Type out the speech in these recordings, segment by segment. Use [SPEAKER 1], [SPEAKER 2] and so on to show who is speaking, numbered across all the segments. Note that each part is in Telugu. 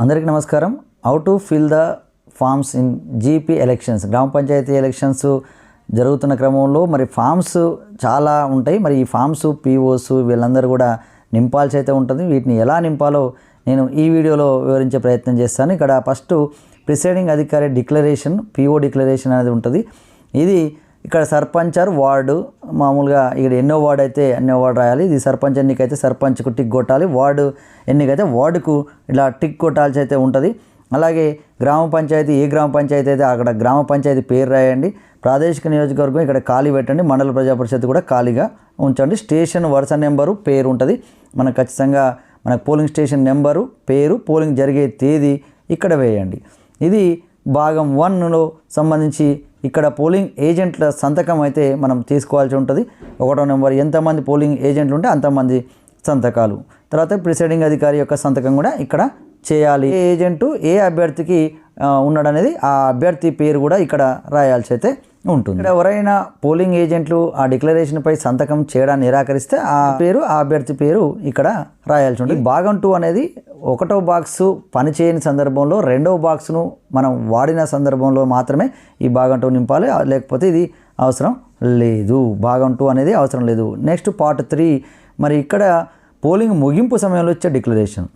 [SPEAKER 1] అందరికీ నమస్కారం. How to fill the forms in GP elections గ్రామ పంచాయతీ ఎలక్షన్స్ జరుగుతున్న క్రమంలో మరి ఫామ్స్ చాలా ఉంటాయి. మరి ఈ ఫామ్స్ పీఓస్ వీళ్ళందరూ కూడా నింపాల్సి అయితే ఉంటుంది. వీటిని ఎలా నింపాలో నేను ఈ వీడియోలో వివరించే ప్రయత్నం చేస్తాను. ఇక్కడ ఫస్ట్ ప్రిసైడింగ్ అధికారి డిక్లరేషన్ పీఓ డిక్లరేషన్ అనేది ఉంటుంది. ఇది ఇక్కడ సర్పంచ్ ఆర్ వార్డు మామూలుగా ఇక్కడ ఎన్నో వార్డు అయితే ఎన్నో వార్డు రాయాలి. ఇది సర్పంచ్ ఎన్నికైతే సర్పంచ్కు టిక్ కొట్టాలి. వార్డు ఎన్నికైతే వార్డుకు ఇలా టిక్ కొట్టాల్సి అయితే ఉంటుంది. అలాగే గ్రామ పంచాయతీ ఏ గ్రామ పంచాయతీ అయితే అక్కడ గ్రామ పంచాయతీ పేరు రాయండి. ప్రాదేశిక నియోజకవర్గం ఇక్కడ ఖాళీ పెట్టండి. మండల ప్రజా పరిషత్ కూడా ఖాళీగా ఉంచండి. స్టేషన్ వరుస నెంబరు పేరు ఉంటుంది. మనకు ఖచ్చితంగా మనకు పోలింగ్ స్టేషన్ నెంబరు పేరు పోలింగ్ జరిగే తేదీ ఇక్కడ వేయండి. ఇది భాగం వన్లో సంబంధించి ఇక్కడ పోలింగ్ ఏజెంట్ల సంతకం అయితే మనం తీసుకోవాల్సి ఉంటుంది. ఒకటో నెంబర్ ఎంతమంది పోలింగ్ ఏజెంట్లు ఉంటే అంతమంది సంతకాలు. తర్వాత ప్రిసైడింగ్ అధికారి యొక్క సంతకం కూడా ఇక్కడ చేయాలి. ఏ ఏజెంటు ఏ అభ్యర్థికి ఉన్నాడనేది ఆ అభ్యర్థి పేరు కూడా ఇక్కడ రాయాల్సి అయితే ఉంటుంది. ఇక్కడ ఎవరైనా పోలింగ్ ఏజెంట్లు ఆ డిక్లరేషన్పై సంతకం చేయడాన్ని నిరాకరిస్తే ఆ పేరు ఆ అభ్యర్థి పేరు ఇక్కడ రాయాల్సి ఉంటుంది. భాగం టూ అనేది ఒకటో బాక్స్ పనిచేయని సందర్భంలో రెండవ బాక్స్ను మనం వాడిన సందర్భంలో మాత్రమే ఈ భాగం టూ నింపాలి. లేకపోతే ఇది అవసరం లేదు. భాగం టూ అనేది అవసరం లేదు. నెక్స్ట్ పార్ట్ త్రీ మరి ఇక్కడ పోలింగ్ ముగింపు సమయంలో ఇచ్చే డిక్లరేషన్.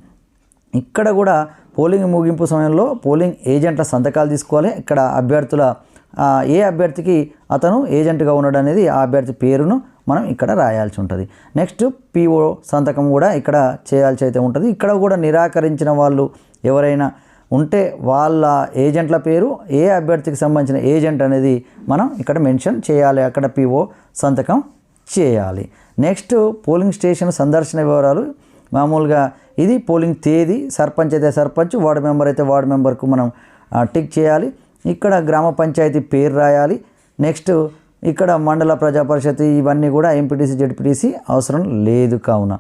[SPEAKER 1] ఇక్కడ కూడా పోలింగ్ ముగింపు సమయంలో పోలింగ్ ఏజెంట్ల సంతకాలు తీసుకోవాలి. ఇక్కడ అభ్యర్థుల ఏ అభ్యర్థికి అతను ఏజెంట్గా ఉన్నాడు అనేది ఆ అభ్యర్థి పేరును మనం ఇక్కడ రాయాల్సి ఉంటుంది. నెక్స్ట్ పిఓ సంతకం కూడా ఇక్కడ చేయాల్సి అయితే ఉంటుంది. ఇక్కడ కూడా నిరాకరించిన వాళ్ళు ఎవరైనా ఉంటే వాళ్ళ ఏజెంట్ల పేరు ఏ అభ్యర్థికి సంబంధించిన ఏజెంట్ అనేది మనం ఇక్కడ మెన్షన్ చేయాలి. అక్కడ పిఓ సంతకం చేయాలి. నెక్స్ట్ పోలింగ్ స్టేషన్ సందర్శన వివరాలు. మామూలుగా ఇది పోలింగ్ తేదీ సర్పంచ్ అయితే సర్పంచ్ వార్డు మెంబర్ అయితే వార్డు మెంబర్కు మనం టిక్ చేయాలి. ఇక్కడ గ్రామ పంచాయతీ పేరు రాయాలి. నెక్స్ట్ ఇక్కడ మండల ప్రజా పరిషత్ ఇవన్నీ కూడా ఎంపీటీసీ జడ్పీటీసీ అవసరం లేదు కావున.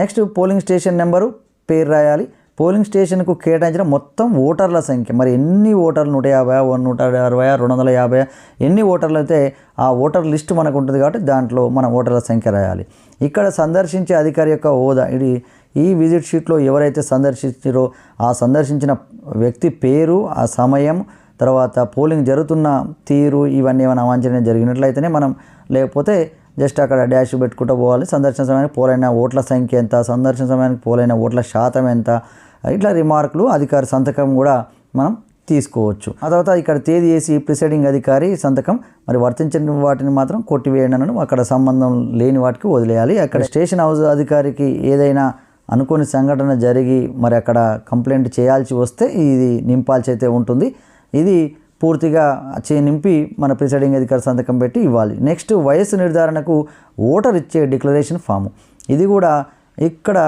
[SPEAKER 1] నెక్స్ట్ పోలింగ్ స్టేషన్ నెంబరు పేరు రాయాలి. పోలింగ్ స్టేషన్కు కేటాయించిన మొత్తం ఓటర్ల సంఖ్య. మరి ఎన్ని ఓటర్లు? నూట యాభై నూట అరవై రెండు వందల యాభై ఎన్ని ఓటర్లు అయితే ఆ ఓటర్ లిస్ట్ మనకు ఉంటుంది కాబట్టి దాంట్లో మనం ఓటర్ల సంఖ్య రాయాలి. ఇక్కడ సందర్శించే అధికారి యొక్క హోదా. ఇది ఈ విజిట్ షీట్లో ఎవరైతే సందర్శించారో ఆ సందర్శించిన వ్యక్తి పేరు ఆ సమయం తర్వాత పోలింగ్ జరుగుతున్న తీరు ఇవన్నీ ఏమైనా అవాంఛనీయం జరిగినట్లయితేనే మనం లేకపోతే జస్ట్ అక్కడ డ్యాష్ పెట్టుకుంటూ పోవాలి. సందర్శన సమయానికి పోలైన ఓట్ల సంఖ్య ఎంత? సందర్శన సమయానికి పోలైన ఓట్ల శాతం ఎంత? ఇట్లా రిమార్కులు అధికారి సంతకం కూడా మనం తీసుకోవచ్చు. ఆ తర్వాత ఇక్కడ తేదీ వేసి ప్రిసైడింగ్ అధికారి సంతకం మరి వర్తించని వాటిని మాత్రం కొట్టివేయండి అక్కడ సంబంధం లేని వాటికి వదిలేయాలి. అక్కడ స్టేషన్ హౌస్ అధికారికి ఏదైనా అనుకోని సంఘటన జరిగి మరి అక్కడ కంప్లైంట్ చేయాల్సి వస్తే ఇది నింపాల్సి అయితే ఉంటుంది. ఇది పూర్తిగా చే నింపి మన ప్రిసైడింగ్ అధికారి సంతకం పెట్టి ఇవ్వాలి. నెక్స్ట్ వయస్సు నిర్ధారణకు ఓటర్ ఇచ్చే డిక్లరేషన్ ఫాము. ఇది కూడా ఇక్కడ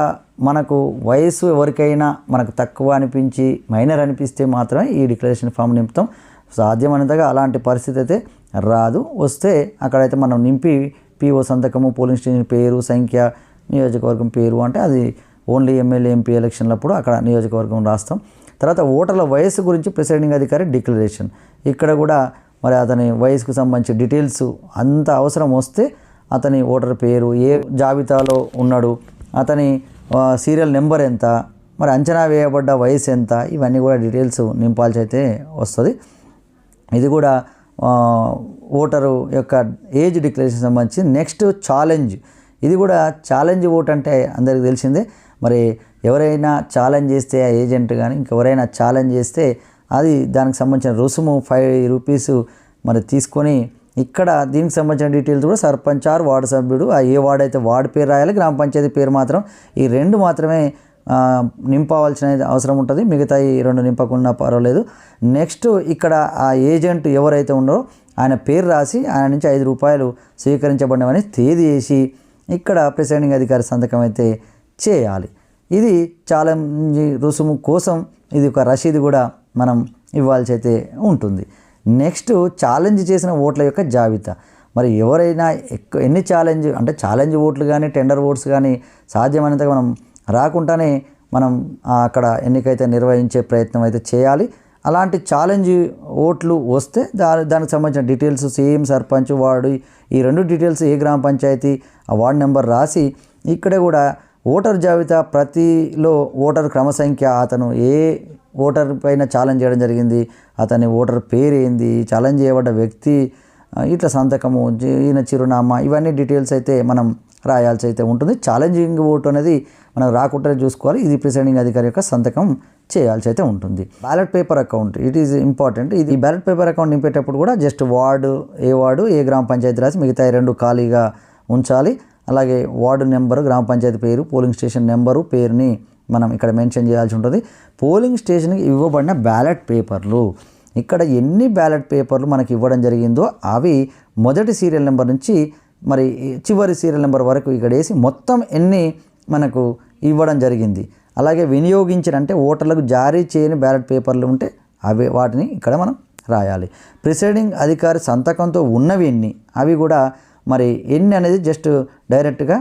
[SPEAKER 1] మనకు వయస్సు ఎవరికైనా మనకు తక్కువ అనిపించి మైనర్ అనిపిస్తే మాత్రమే ఈ డిక్లరేషన్ ఫామ్ నింపుతాం. సాధ్యమైనంతగా అలాంటి పరిస్థితి అయితే రాదు. వస్తే అక్కడైతే మనం నింపి పిఓ సంతకము పోలింగ్ స్టేషన్ పేరు సంఖ్య నియోజకవర్గం పేరు అంటే అది ఓన్లీ ఎమ్మెల్యే ఎంపీ ఎలక్షన్లప్పుడు అక్కడ నియోజకవర్గం రాస్తాం. తర్వాత ఓటర్ల వయస్సు గురించి ప్రిసైడింగ్ అధికారి డిక్లరేషన్. ఇక్కడ కూడా మరి అతని వయసుకు సంబంధించి డీటెయిల్స్ అంత అవసరం వస్తే అతని ఓటర్ పేరు ఏ జాబితాలో ఉన్నాడు అతని సీరియల్ నెంబర్ ఎంత మరి అంచనా వేయబడ్డ వయసు ఎంత ఇవన్నీ కూడా డీటెయిల్స్ నింపాల్సి అయితే వస్తుంది. ఇది కూడా ఓటరు యొక్క ఏజ్ డిక్లరేషన్ సంబంధించి నెక్స్ట్ ఛాలెంజ్. ఇది కూడా ఛాలెంజ్ ఓట్ అంటే అందరికీ తెలిసిందే. మరి ఎవరైనా ఛాలెంజ్ చేస్తే ఆ ఏజెంట్ కానీ ఇంకెవరైనా ఛాలెంజ్ చేస్తే అది దానికి సంబంధించిన రుసుము ఫైవ్ రూపీస్ మరి తీసుకొని ఇక్కడ దీనికి సంబంధించిన డీటెయిల్స్ కూడా సర్పంచ్ ఆర్ వార్డు సభ్యుడు ఆ ఏ వార్డు అయితే వార్డు పేరు రాయాలి గ్రామ పంచాయతీ పేరు మాత్రం ఈ రెండు మాత్రమే నింపవలసిన అవసరం ఉంటుంది. మిగతా ఈ రెండు నింపకుండా పర్వాలేదు. నెక్స్ట్ ఇక్కడ ఆ ఏజెంట్ ఎవరైతే ఉన్నారో ఆయన పేరు రాసి ఆయన నుంచి ఐదు రూపాయలు స్వీకరించబడినవని తేదీ వేసి ఇక్కడ ప్రిసైడింగ్ అధికారి సంతకం అయితే చేయాలి. ఇది ఛాలెంజ్ రుసుము కోసం ఇది ఒక రసీదు కూడా మనం ఇవ్వాల్సి అయితే ఉంటుంది. నెక్స్ట్ ఛాలెంజ్ చేసిన ఓట్ల యొక్క జాబితా. మరి ఎవరైనా ఎక్కువ ఎన్ని ఛాలెంజ్ అంటే ఛాలెంజ్ ఓట్లు కానీ టెండర్ ఓట్స్ కానీ సాధ్యమైనంతగా మనం రాకుండానే మనం అక్కడ ఎన్నికైతే నిర్వహించే ప్రయత్నం అయితే చేయాలి. అలాంటి ఛాలెంజ్ ఓట్లు వస్తే దాని దానికి సంబంధించిన డీటెయిల్స్ సేమ్ సర్పంచ్ వార్డు ఈ రెండు డీటెయిల్స్ ఏ గ్రామ పంచాయతీ ఆ వార్డు నెంబర్ రాసి ఇక్కడే కూడా ఓటర్ జాబితా ప్రతిలో ఓటర్ క్రమ సంఖ్య అతను ఏ ఓటర్ పైన ఛాలెంజ్ చేయడం జరిగింది అతని ఓటర్ పేరు ఏంది ఛాలెంజ్ చేయబడ్డ వ్యక్తి ఇట్లా సంతకము ఈయన చిరునామా ఇవన్నీ డీటెయిల్స్ అయితే మనం రాయాల్సి అయితే ఉంటుంది. ఛాలెంజింగ్ ఓటు అనేది మనం రాకుండానే చూసుకోవాలి. ఇది ప్రిసైడింగ్ అధికారి యొక్క సంతకం చేయాల్సి అయితే ఉంటుంది. Ballot paper account it is important. ఇది బ్యాలెట్ పేపర్ అకౌంట్ నింపేటప్పుడు కూడా జస్ట్ వార్డు ఏ వార్డు ఏ గ్రామ పంచాయతీ రాసి మిగతా రెండు ఖాళీగా ఉంచాలి. అలాగే వార్డు నెంబరు గ్రామ పంచాయతీ పేరు పోలింగ్ స్టేషన్ నెంబరు పేరుని మనం ఇక్కడ మెన్షన్ చేయాల్సి ఉంటుంది. పోలింగ్ స్టేషన్కి ఇవ్వబడిన బ్యాలెట్ పేపర్లు. ఇక్కడ ఎన్ని బ్యాలెట్ పేపర్లు మనకి ఇవ్వడం జరిగిందో అవి మొదటి సీరియల్ నెంబర్ నుంచి మరి చివరి సీరియల్ నెంబర్ వరకు ఇక్కడ వేసి మొత్తం ఎన్ని మనకు ఇవ్వడం జరిగింది. అలాగే వినియోగించిన అంటే ఓటర్లకు జారీ చేయని బ్యాలెట్ పేపర్లు ఉంటే అవి వాటిని ఇక్కడ మనం రాయాలి. ప్రిసైడింగ్ అధికారి సంతకంతో ఉన్నవి ఎన్ని? అవి కూడా మరి ఎన్ని అనేది జస్ట్ డైరెక్ట్గా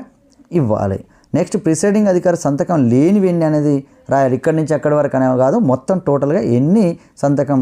[SPEAKER 1] ఇవ్వాలి. నెక్స్ట్ ప్రిసైడింగ్ అధికారి సంతకం లేనివి ఎన్ని అనేది రాయాలి. ఇక్కడి నుంచి అక్కడి వరకు అనేవి కాదు మొత్తం టోటల్గా ఎన్ని సంతకం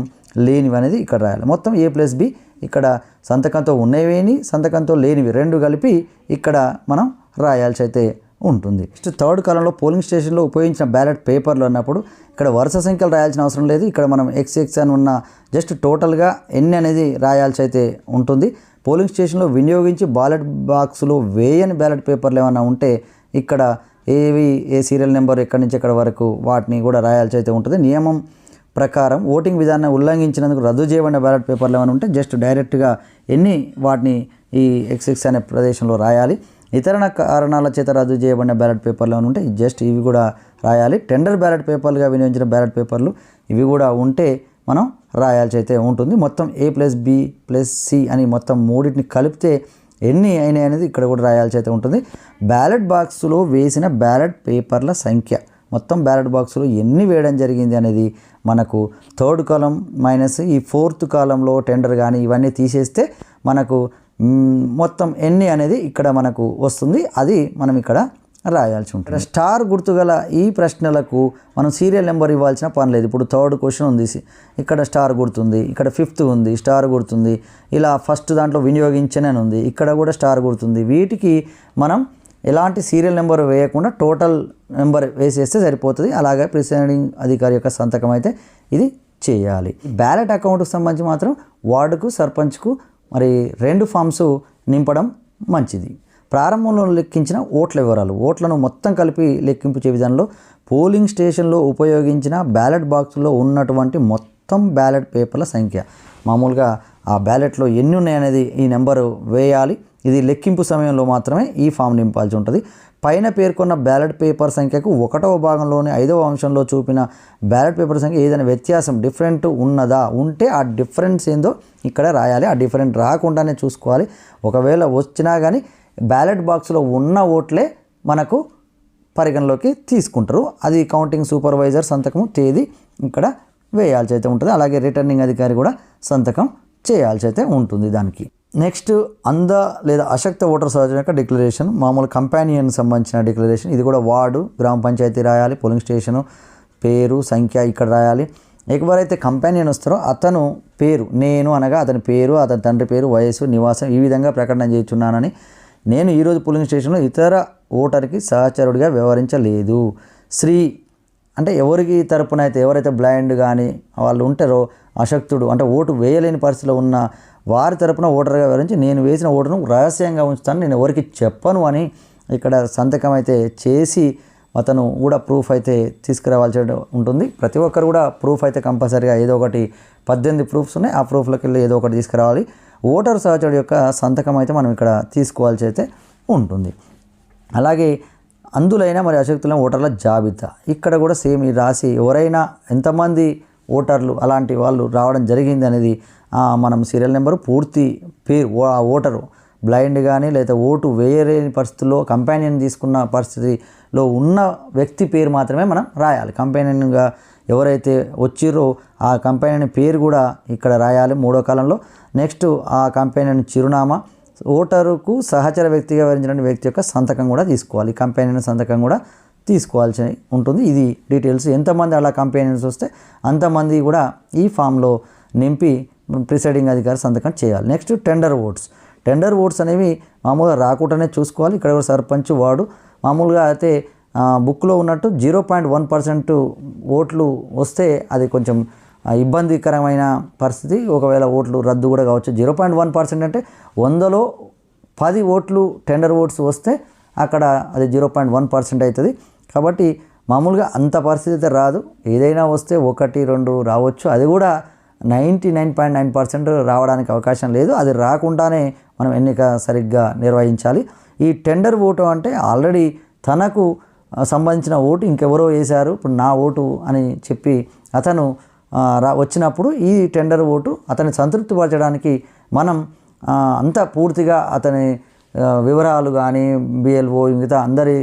[SPEAKER 1] లేనివి అనేది ఇక్కడ రాయాలి. మొత్తం ఏ ప్లస్ బి ఇక్కడ సంతకంతో ఉన్నవేని సంతకంతో లేనివి రెండు కలిపి ఇక్కడ మనం రాయాల్సి అయితే ఉంటుంది. నెక్స్ట్ థర్డ్ కాలంలో పోలింగ్ స్టేషన్లో ఉపయోగించిన బ్యాలెట్ పేపర్లు అన్నప్పుడు ఇక్కడ వరుస సంఖ్యలు రాయాల్సిన అవసరం లేదు. ఇక్కడ మనం ఎక్స్ ఎక్స్ అని ఉన్న జస్ట్ టోటల్గా ఎన్ని అనేది రాయాల్సి అయితే ఉంటుంది. పోలింగ్ స్టేషన్లో వినియోగించి బ్యాలెట్ బాక్సులో వేయని బ్యాలెట్ పేపర్లు ఏమైనా ఉంటే ఇక్కడ ఏవి ఏ సీరియల్ నెంబర్ ఎక్కడి నుంచి ఎక్కడి వరకు వాటిని కూడా రాయాల్సి అయితే ఉంటుంది. నియమం ప్రకారం ఓటింగ్ విధానాన్ని ఉల్లంఘించినందుకు రద్దు చేయబడిన బ్యాలెట్ పేపర్లు ఏమైనా ఉంటే జస్ట్ డైరెక్ట్గా ఎన్ని వాటిని ఈ ఎక్సెక్స్ అనే ప్రదేశంలో రాయాలి. ఇతర కారణాల చేత రద్దు చేయబడిన బ్యాలెట్ పేపర్లు ఏమైనా ఉంటే జస్ట్ ఇవి కూడా రాయాలి. టెండర్ బ్యాలెట్ పేపర్లుగా వినియోగించిన బ్యాలెట్ పేపర్లు ఇవి కూడా ఉంటే మనం రాయాల్సి అయితే ఉంటుంది. మొత్తం A plus B plus C అని మొత్తం మూడింటిని కలిపితే ఎన్ని అయినాయి అనేది ఇక్కడ కూడా రాయాల్సి అయితే ఉంటుంది. బ్యాలెట్ బాక్సులో వేసిన బ్యాలెట్ పేపర్ల సంఖ్య. మొత్తం బ్యాలెట్ బాక్స్లో ఎన్ని వేయడం జరిగింది అనేది మనకు థర్డ్ కాలం మైనస్ ఈ ఫోర్త్ కాలంలో టెండర్ కానీ ఇవన్నీ తీసేస్తే మనకు మొత్తం ఎన్ని అనేది ఇక్కడ మనకు వస్తుంది. అది మనం ఇక్కడ రాయాల్సి ఉంటుంది. స్టార్ గుర్తుగల ఈ ప్రశ్నలకు మనం సీరియల్ నెంబర్ ఇవ్వాల్సిన పని లేదు. ఇప్పుడు థర్డ్ క్వశ్చన్ ఉంది. ఇక్కడ స్టార్ గుర్తుంది ఇక్కడ ఫిఫ్త్ ఉంది స్టార్ గుర్తుంది. ఇలా ఫస్ట్ దాంట్లో వినియోగించనే ఉంది. ఇక్కడ కూడా స్టార్ గుర్తుంది. వీటికి మనం ఎలాంటి సీరియల్ నెంబర్ వేయకుండా టోటల్ నెంబర్ వేసేస్తే సరిపోతుంది. అలాగే ప్రిసైడింగ్ అధికారి యొక్క సంతకం అయితే ఇది చేయాలి. బ్యాలెట్ అకౌంట్కి సంబంధించి మాత్రం వార్డుకు సర్పంచ్కు మరి రెండు ఫామ్స్ నింపడం మంచిది. ప్రారంభంలో లెక్కించిన ఓట్ల వివరాలు. ఓట్లను మొత్తం కలిపి లెక్కింపు చే విధానంలో పోలింగ్ స్టేషన్లో ఉపయోగించిన బ్యాలెట్ బాక్స్లో ఉన్నటువంటి మొత్తం బ్యాలెట్ పేపర్ల సంఖ్య. మామూలుగా ఆ బ్యాలెట్లో ఎన్ని ఉన్నాయనేది ఈ నెంబరు వేయాలి. ఇది లెక్కింపు సమయంలో మాత్రమే ఈ ఫామ్ నింపాల్సి ఉంటుంది. పైన పేర్కొన్న బ్యాలెట్ పేపర్ సంఖ్యకు ఒకటవ భాగంలోని ఐదవ అంశంలో చూపిన బ్యాలెట్ పేపర్ సంఖ్య ఏదైనా వ్యత్యాసం డిఫరెంట్ ఉన్నదా? ఉంటే ఆ డిఫరెన్స్ ఏందో ఇక్కడ రాయాలి. ఆ డిఫరెంట్ రాకుండానే చూసుకోవాలి. ఒకవేళ వచ్చినా కానీ బ్యాలెట్ బాక్స్లో ఉన్న ఓట్లే మనకు పరిగణలోకి తీసుకుంటారు. అది కౌంటింగ్ సూపర్వైజర్ సంతకం తేదీ ఇక్కడ వేయాల్సి అయితే ఉంటుంది. అలాగే రిటర్నింగ్ అధికారి కూడా సంతకం చేయాల్సి అయితే ఉంటుంది దానికి. నెక్స్ట్ అంద లేదా అశక్త ఓటర్ సహజం యొక్క డిక్లరేషన్ మామూలు కంపానియన్ సంబంధించిన డిక్లరేషన్. ఇది కూడా వార్డు గ్రామ పంచాయతీ రాయాలి పోలింగ్ స్టేషను పేరు సంఖ్య ఇక్కడ రాయాలి. ఎవరైతే కంపానియన్ వస్తారో అతను పేరు నేను అనగా అతని పేరు అతని తండ్రి పేరు వయసు నివాసం ఈ విధంగా ప్రకటన చేస్తున్నానని నేను ఈరోజు పోలింగ్ స్టేషన్లో ఇతర ఓటర్కి సహచరుడిగా వ్యవహరించలేదు. శ్రీ అంటే ఎవరికి తరపున అయితే ఎవరైతే బ్లైండ్ కానీ వాళ్ళు ఉంటారో అశక్తుడు అంటే ఓటు వేయలేని పరిస్థితిలో ఉన్న వారి తరపున ఓటర్గా వివరించి నేను వేసిన ఓటును రహస్యంగా ఉంచుతాను. నేను ఎవరికి చెప్పను అని ఇక్కడ సంతకం అయితే చేసి అతను కూడా ప్రూఫ్ అయితే తీసుకురావాల్సి ఉంటుంది. ప్రతి ఒక్కరు కూడా ప్రూఫ్ అయితే కంపల్సరీగా ఏదో ఒకటి పద్దెనిమిది ప్రూఫ్స్ ఉన్నాయి. ఆ ప్రూఫ్లోకి వెళ్ళి ఏదో ఒకటి తీసుకురావాలి. ఓటర్ సహచరుడు యొక్క సంతకం అయితే మనం ఇక్కడ తీసుకోవాల్సి అయితే ఉంటుంది. అలాగే అందులైన మరి అశక్తులైన ఓటర్ల జాబితా. ఇక్కడ కూడా సేమ్ ఈ రాసి ఎవరైనా ఎంతమంది ఓటర్లు అలాంటి వాళ్ళు రావడం జరిగింది అనేది మనం సీరియల్ నెంబరు పూర్తి పేరు ఓ- ఆ ఓటరు బ్లైండ్ కానీ లేదా ఓటు వేయలేని పరిస్థితుల్లో కంపానియన్ తీసుకున్న పరిస్థితిలో ఉన్న వ్యక్తి పేరు మాత్రమే మనం రాయాలి. కంపానియన్గా ఎవరైతే వచ్చిర్రో ఆ కంపెనీ పేరు కూడా ఇక్కడ రాయాలి మూడో కాలంలో. నెక్స్ట్ ఆ కంపెనీ చిరునామా. ఓటరుకు సహచర వ్యక్తిగా వివరించిన వ్యక్తి యొక్క సంతకం కూడా తీసుకోవాలి. కంపెనీ సంతకం కూడా తీసుకోవాల్సి ఉంటుంది. ఇది డీటెయిల్స్. ఎంతమంది అలా కంపెనీస్ వస్తే అంతమంది కూడా ఈ ఫామ్లో నింపి ప్రిసైడింగ్ అధికారి సంతకం చేయాలి. Next tender votes. Tender votes అనేవి మామూలుగా రాకుండానే చూసుకోవాలి. ఇక్కడ కూడా సర్పంచ్ వార్డు మామూలుగా అయితే బుక్లో ఉన్నట్టు జీరో పాయింట్ వన్ పర్సెంట్ ఓట్లు వస్తే అది కొంచెం ఇబ్బందికరమైన పరిస్థితి. ఒకవేళ ఓట్లు రద్దు కూడా కావచ్చు. జీరో పాయింట్ వన్ పర్సెంట్ అంటే వందలో పది ఓట్లు టెండర్ ఓట్స్ వస్తే అక్కడ అది జీరో పాయింట్ వన్ పర్సెంట్ అవుతుంది. కాబట్టి మామూలుగా అంత పరిస్థితి అయితే రాదు. ఏదైనా వస్తే ఒకటి రెండు రావచ్చు. అది కూడా ninety nine point nine percent రావడానికి అవకాశం లేదు. అది రాకుండానే మనం ఎన్నిక సరిగ్గా నిర్వహించాలి. ఈ టెండర్ ఓటు అంటే ఆల్రెడీ తనకు సంబంధించిన ఓటు ఇంకెవరో వేశారు. ఇప్పుడు నా ఓటు అని చెప్పి అతను రా వచ్చినప్పుడు ఈ టెండర్ ఓటు అతన్ని సంతృప్తిపరచడానికి మనం అంతా పూర్తిగా అతని వివరాలు కానీ బిఎల్ఓ మిగతా అందరి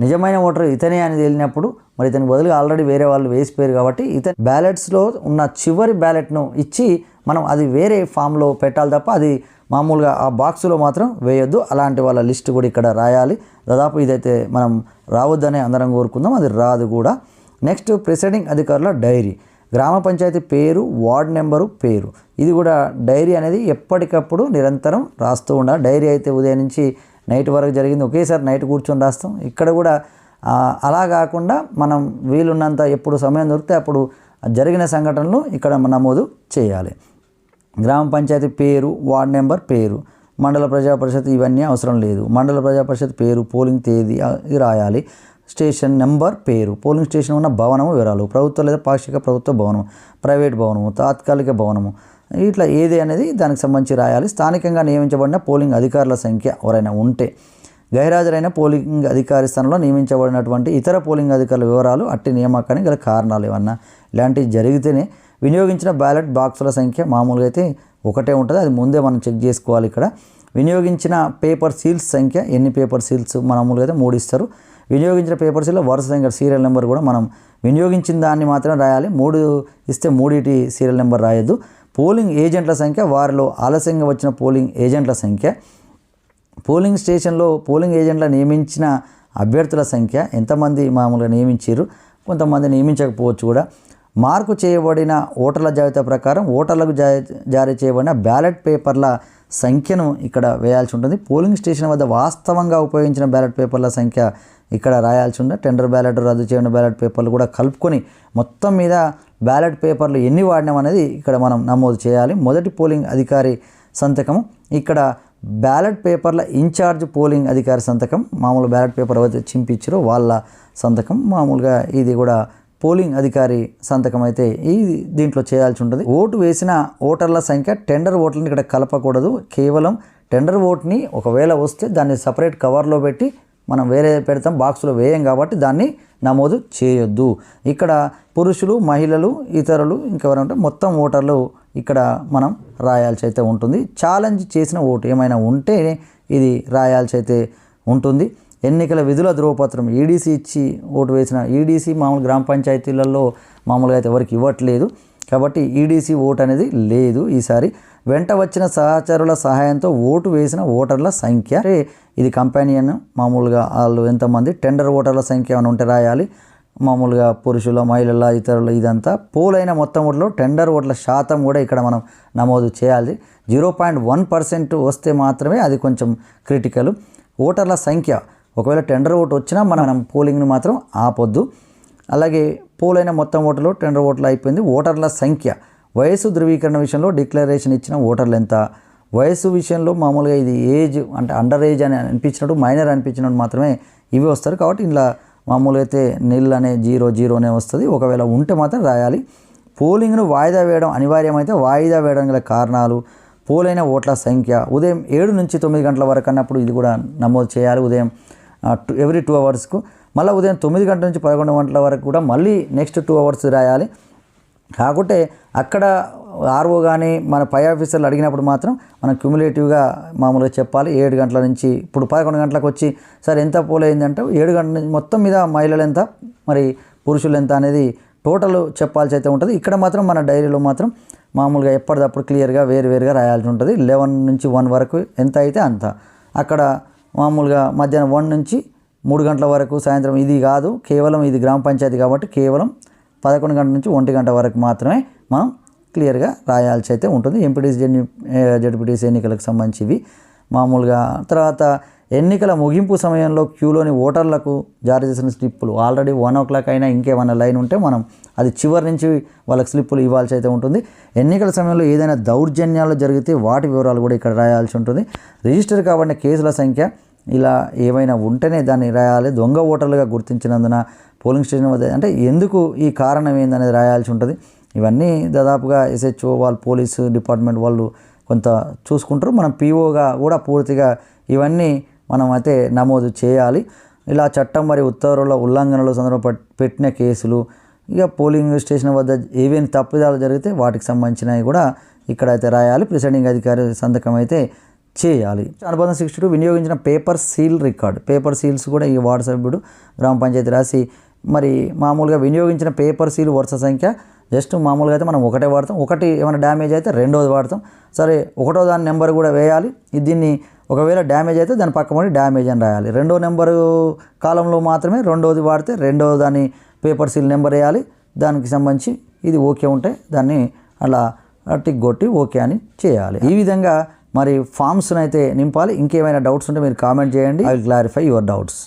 [SPEAKER 1] నిజమైన ఓటర్ ఇతనే అని తేలినప్పుడు మరి ఇతని బదులుగా ఆల్రెడీ వేరే వాళ్ళు వేసిపోయారు కాబట్టి ఇతని బ్యాలెట్స్లో ఉన్న చివరి బ్యాలెట్ను ఇచ్చి మనం అది వేరే ఫామ్లో పెట్టాలి తప్ప అది మామూలుగా ఆ బాక్సులో మాత్రం వేయొద్దు. అలాంటి వాళ్ళ లిస్ట్ కూడా ఇక్కడ రాయాలి. దాదాపు ఇదైతే మనం రావద్దని అందరం కోరుకుందాం. అది రాదు కూడా. నెక్స్ట్ ప్రిసైడింగ్ అధికారుల డైరీ. గ్రామ పంచాయతీ పేరు వార్డ్ నెంబరు పేరు. ఇది కూడా డైరీ అనేది ఎప్పటికప్పుడు నిరంతరం రాస్తూ ఉండాలి. డైరీ అయితే ఉదయం నుంచి నైట్ వరకు జరిగింది. ఒకేసారి నైట్ కూర్చొని రాస్తాం. ఇక్కడ కూడా అలా కాకుండా మనం వీలున్నంత ఎప్పుడు సమయం దొరికితే అప్పుడు జరిగిన సంఘటనలు ఇక్కడ నమోదు చేయాలి. గ్రామ పంచాయతీ పేరు వార్డ్ నెంబర్ పేరు. మండల ప్రజా పరిషత్ ఇవన్నీ అవసరం లేదు. మండల ప్రజా పరిషత్ పేరు పోలింగ్ తేదీ రాయాలి. స్టేషన్ నెంబర్ పేరు. పోలింగ్ స్టేషన్ ఉన్న భవనము వివరాలు. ప్రభుత్వ లేదా పాక్షిక ప్రభుత్వ భవనం ప్రైవేట్ భవనము తాత్కాలిక భవనము. ఇట్లా ఏది అనేది దానికి సంబంధించి రాయాలి. స్థానికంగా నియమించబడిన పోలింగ్ అధికారుల సంఖ్య ఎవరైనా ఉంటే గైరాజరైన పోలింగ్ అధికారి స్థానంలో నియమించబడినటువంటి ఇతర పోలింగ్ అధికారుల వివరాలు అట్టి నియామకానికి గల కారణాలు ఏమన్నా ఇలాంటివి జరిగితేనే వినియోగించిన బ్యాలెట్ బాక్సుల సంఖ్య మామూలుగా అయితే ఒకటే ఉంటుంది. అది ముందే మనం చెక్ చేసుకోవాలి ఇక్కడ. వినియోగించిన పేపర్ సీల్స్ సంఖ్య ఎన్ని పేపర్ సీల్స్ మామూలుగా అయితే మూడు ఇస్తారు. వినియోగించిన పేపర్ సీల్లో వరుస సంఖ్య సీరియల్ నెంబర్ కూడా మనం వినియోగించిన దాన్ని మాత్రమే రాయాలి. మూడు ఇస్తే మూడిటి సీరియల్ నెంబర్ రాయొద్దు. పోలింగ్ ఏజెంట్ల సంఖ్య వారిలో ఆలస్యంగా వచ్చిన పోలింగ్ ఏజెంట్ల సంఖ్య పోలింగ్ స్టేషన్లో పోలింగ్ ఏజెంట్ల నియమించిన అభ్యర్థుల సంఖ్య ఎంతమంది మామూలుగా నియమించారు కొంతమంది నియమించకపోవచ్చు కూడా. మార్కు చేయబడిన ఓటర్ల జాబితా ప్రకారం ఓటర్లకు జారీ చేయబడిన బ్యాలెట్ పేపర్ల సంఖ్యను ఇక్కడ వేయాల్సి ఉంటుంది. పోలింగ్ స్టేషన్ వద్ద వాస్తవంగా ఉపయోగించిన బ్యాలెట్ పేపర్ల సంఖ్య ఇక్కడ రాయాల్సి ఉంది. టెండర్ బ్యాలెట్ రద్దు చేయబడిన బ్యాలెట్ పేపర్లు కూడా కలుపుకొని మొత్తం మీద బ్యాలెట్ పేపర్లు ఎన్ని వాడినాం అనేది ఇక్కడ మనం నమోదు చేయాలి. మొదటి పోలింగ్ అధికారి సంతకం. ఇక్కడ బ్యాలెట్ పేపర్ల ఇన్ఛార్జ్ పోలింగ్ అధికారి సంతకం. మామూలు బ్యాలెట్ పేపర్ ఎవరైతే చింపించారో వాళ్ళ సంతకం. మామూలుగా ఇది కూడా పోలింగ్ అధికారి సంతకం అయితే ఈ దీంట్లో చేయాల్సి ఉంటుంది. ఓటు వేసిన ఓటర్ల సంఖ్య టెండర్ ఓట్లను ఇక్కడ కలపకూడదు. కేవలం టెండర్ ఓట్ని ఒకవేళ వస్తే దాన్ని సపరేట్ కవర్లో పెట్టి మనం వేరే పెడతాం బాక్స్లో వేయం కాబట్టి దాన్ని నమోదు చేయొద్దు. ఇక్కడ పురుషులు మహిళలు ఇతరులు ఇంకెవరంటే మొత్తం ఓటర్లు ఇక్కడ మనం రాయాల్సి అయితే ఉంటుంది. ఛాలెంజ్ చేసిన ఓటు ఏమైనా ఉంటే ఇది రాయాల్సి అయితే ఉంటుంది. ఎన్నికల విధుల ధృవపత్రం ఈడీసీ ఇచ్చి ఓటు వేసిన ఈడీసీ మామూలు గ్రామ పంచాయతీలలో మామూలుగా అయితే ఎవరికి ఇవ్వట్లేదు. కాబట్టి ఈడీసీ ఓటు అనేది లేదు ఈసారి. వెంట వచ్చిన సహచరుల సహాయంతో ఓటు వేసిన ఓటర్ల సంఖ్య. అంటే ఇది కంపానియన్ మామూలుగా వాళ్ళు ఎంతమంది టెండర్ ఓటర్ల సంఖ్య ఏమైనా ఉంటే రాయాలి. మామూలుగా పురుషుల మహిళల ఇతరుల ఇదంతా. పోలైన మొత్తం ఓట్లో టెండర్ ఓట్ల శాతం కూడా ఇక్కడ మనం నమోదు చేయాలి. జీరో పాయింట్ వన్ పర్సెంట్ వస్తే మాత్రమే అది కొంచెం క్రిటికల్ ఓటర్ల సంఖ్య ఒకవేళ టెండర్ ఓటు వచ్చినా మనం పోలింగ్ను మాత్రం ఆపొద్దు. అలాగే పోలైన మొత్తం ఓటర్లు టెండర్ ఓట్లు అయిపోయింది. ఓటర్ల సంఖ్య. వయసు ధృవీకరణ విషయంలో డిక్లరేషన్ ఇచ్చిన ఓటర్లు ఎంత? వయసు విషయంలో మామూలుగా ఇది ఏజ్ అంటే అండర్ ఏజ్ అని అనిపించినట్టు మైనర్ అనిపించినట్టు మాత్రమే ఇవి వస్తారు. కాబట్టి ఇలా మామూలుగా అయితే నిల్ అనే జీరో జీరోనే వస్తుంది. ఒకవేళ ఉంటే మాత్రం రాయాలి. పోలింగ్ను వాయిదా వేయడం అనివార్యమైతే వాయిదా వేయడం గల కారణాలు పోలైన ఓట్ల సంఖ్య. ఉదయం ఏడు నుంచి తొమ్మిది గంటల వరకు అన్నప్పుడు ఇది కూడా నమోదు చేయాలి. ఉదయం ఎవ్రీ టూ అవర్స్కు మళ్ళీ ఉదయం తొమ్మిది గంటల నుంచి పదకొండు గంటల వరకు కూడా మళ్ళీ నెక్స్ట్ టూ అవర్స్ రాయాలి. కాకుంటే అక్కడ ఆర్ఓ కానీ మన పై ఆఫీసర్లు అడిగినప్పుడు మాత్రం మనం క్యుములేటివ్గా మామూలుగా చెప్పాలి. ఏడు గంటల నుంచి ఇప్పుడు పదకొండు గంటలకు వచ్చి సార్ ఎంత పోలైందంటే ఏడు గంటల నుంచి మొత్తం మీద మహిళలు ఎంత? మరి పురుషులు ఎంత అనేది టోటల్ చెప్పాల్సి అయితే ఉంటుంది. ఇక్కడ మాత్రం మన డైరీలో మాత్రం మామూలుగా ఎప్పటికప్పుడు క్లియర్గా వేరు వేరుగా రాయాల్సి ఉంటుంది. లెవెన్ నుంచి వన్ వరకు ఎంత అయితే అంత. అక్కడ మామూలుగా మధ్యాహ్నం వన్ నుంచి మూడు గంటల వరకు సాయంత్రం ఇది కాదు కేవలం ఇది గ్రామ పంచాయతీ కాబట్టి కేవలం పదకొండు గంటల నుంచి ఒంటి గంట వరకు మాత్రమే మనం క్లియర్గా రాయాల్సి అయితే ఉంటుంది. ఎంపీటీసీ జెడ్పీటీసీ ఎన్నికలకు సంబంధించి మామూలుగా. తర్వాత ఎన్నికల ముగింపు సమయంలో క్యూలోని ఓటర్లకు జారీ చేసిన స్లిప్పులు. ఆల్రెడీ వన్ ఓ క్లాక్ అయినా ఇంకేమైనా లైన్ ఉంటే మనం అది చివరి నుంచి వాళ్ళకి స్లిప్పులు ఇవ్వాల్సి అయితే ఉంటుంది. ఎన్నికల సమయంలో ఏదైనా దౌర్జన్యాలు జరిగితే వాటి వివరాలు కూడా ఇక్కడ రాయాల్సి ఉంటుంది. రిజిస్టర్ కాబడిన కేసుల సంఖ్య ఇలా ఏమైనా ఉంటేనే దాన్ని రాయాలి. దొంగ ఓటర్లుగా గుర్తించినందున పోలింగ్ స్టేషన్ వద్ద అంటే ఎందుకు ఈ కారణం ఏందనేది రాయాల్సి ఉంటుంది. ఇవన్నీ దాదాపుగా ఎస్హెచ్ఓ వాళ్ళు పోలీసు డిపార్ట్మెంట్ వాళ్ళు కొంత చూసుకుంటారు. మనం పీఓగా కూడా పూర్తిగా ఇవన్నీ మనం అయితే నమోదు చేయాలి. ఇలా చట్టం మరియు ఉత్తర్వుల ఉల్లంఘనలు సందర్భ పెట్టిన కేసులు ఇక పోలింగ్ స్టేషన్ వద్ద ఏవైనా తప్పిదాలు జరిగితే వాటికి సంబంధించినవి కూడా ఇక్కడైతే రాయాలి. ప్రిసైడింగ్ అధికారి సంతకం అయితే చేయాలి. అనుబంధం సిక్స్టీ టూ వినియోగించిన paper seal record paper seals కూడా ఈ వార్డు సభ్యుడు గ్రామ పంచాయతీ రాసి మరి మామూలుగా వినియోగించిన పేపర్ సీల్ వరుస సంఖ్య జస్ట్ మామూలుగా అయితే మనం ఒకటే వాడతాం. ఒకటి ఏమైనా డ్యామేజ్ అయితే రెండోది వాడతాం. సరే ఒకటో దాని నెంబర్ కూడా వేయాలి. ఇది దీన్ని ఒకవేళ డ్యామేజ్ అయితే దాని పక్క డ్యామేజ్ అని రాయాలి. రెండో నెంబరు కాలంలో మాత్రమే రెండోది వాడితే రెండో దాని పేపర్ సీల్ నెంబర్ వేయాలి. దానికి సంబంధించి ఇది ఓకే ఉంటే దాన్ని అలా టిక్ కొట్టి ఓకే అని చేయాలి. ఈ విధంగా మరి ఫామ్స్ని అయితే నింపాలి. ఇంకేమైనా డౌట్స్ ఉంటే మీరు కామెంట్ చేయండి. I will clarify your doubts.